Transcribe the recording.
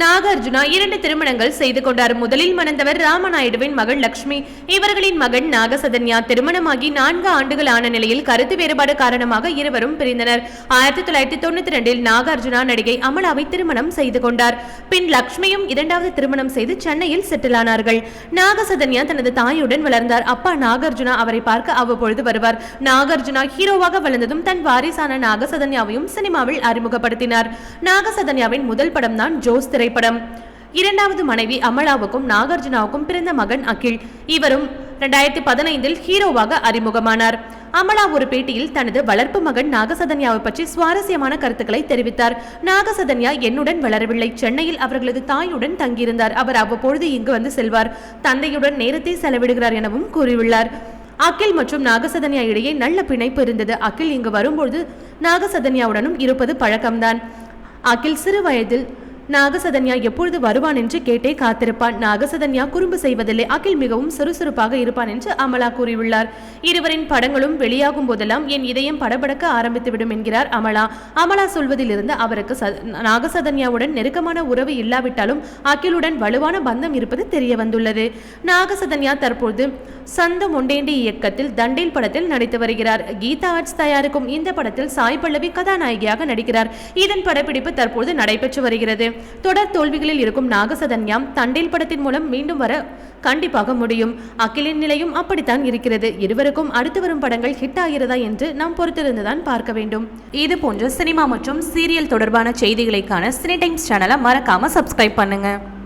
நாகார்ஜுனா இரண்டு திருமணங்கள் செய்து கொண்டார். முதலில் மணந்தவர் ராமநாயுடுவின் மகள் லக்ஷ்மி. இவர்களின் மகன் நாகசதன்யா திருமணமாகி நான்கு ஆண்டுகள் ஆன நிலையில் கருத்து வேறுபாடு காரணமாக இருவரும் பிரிந்தனர். ஆயிரத்தி தொள்ளாயிரத்தி தொண்ணூத்தி ரெண்டில் நாகார்ஜுனா நடிகை அமலாவை திருமணம் செய்து கொண்டார். பின் லக்ஷ்மியும் இரண்டாவது திருமணம் செய்து சென்னையில் செட்டில் ஆனார்கள். நாகசதன்யா தனது தாயுடன் வளர்ந்தார். அப்பா நாகார்ஜுனா அவரை பார்க்க அவ்வப்பொழுது வருவார். நாகார்ஜுனா ஹீரோவாக வளர்ந்ததும் தன் வாரிசான நாகசதன்யாவையும் சினிமாவில் அறிமுகப்படுத்தினார். நாகசதன்யாவின் முதல் படம் தான் ஜோஸ் திரைப்படம். இரண்டாவது மனைவி அமலாவுக்கும் நாகார்ஜுனாவுக்கும் பிறந்த மகன் அகில். இவரும் ரெண்டாயிரத்தி பதினைந்தில் ஹீரோவாக அறிமுகமானார். அமலா ஒரு பேட்டியில் தனது வளர்ப்பு மகன் நாகசதன்யாவை பற்றி சுவாரஸ்யமான கருத்துக்களை தெரிவித்தார். நாகசதன்யா என்னுடன் வளரவில்லை. சென்னையில் அவர்களது தாயுடன் தங்கியிருந்தார். அவர் அவ்வப்பொழுது இங்கு வந்து செல்வார். தந்தையுடன் நேரத்தை செலவிடுகிறார் எனவும் கூறியுள்ளார். அகில் மற்றும் நாகசதன்யா இடையே நல்ல பிணைப்பு இருந்தது. அகில் இங்கு வரும்பொழுது நாகசதன்யாவுடனும் இருப்பது பழக்கம்தான். அகில் சிறு வயதில் நாகசதன்யா எப்பொழுது வருவான் என்று கேட்டே காத்திருப்பான். நாகசதன்யா குறும்பு செய்வதில்லை. அகில் மிகவும் சுறுசுறுப்பாக இருப்பான் என்று அமலா கூறியுள்ளார். இருவரின் படங்களும் வெளியாகும் போதெல்லாம் என் இதயம் படபடக்க ஆரம்பித்துவிடும் என்கிறார் அமலா. அமலா சொல்வதிலிருந்து அவருக்கு நாகசதன்யாவுடன் நெருக்கமான உறவு இல்லாவிட்டாலும் அகிலுடன் வலுவான பந்தம் இருப்பது தெரிய வந்துள்ளது நாகசதன்யா தற்போது சந்த மொண்டேண்டி இயக்கத்தில் தண்டேல் படத்தில் நடித்து வருகிறார். கீதா ஆர்ட்ஸ் தயாரிக்கும் இந்த படத்தில் சாய் பல்லவி கதாநாயகியாக நடிக்கிறார். இதன் படப்பிடிப்பு தற்போது நடைபெற்று வருகிறது. தொடர் தோல்விகளில் இருக்கும் நாகசதன்யாம் தண்டேல் படத்தின் மூலம் மீண்டும் வர கண்டிப்பாக முடியும். அகிலின் நிலையும் அப்படித்தான் இருக்கிறது. இருவருக்கும் அடுத்து வரும் படங்கள் ஹிட் ஆகிறதா என்று நாம் பொறுத்திருந்துதான் பார்க்க வேண்டும். இது போன்ற சினிமா மற்றும் சீரியல் தொடர்பான செய்திகளைக்கான சினி டைம்ஸ் சேனலை மறக்காம சப்ஸ்கிரைப் பண்ணுங்க.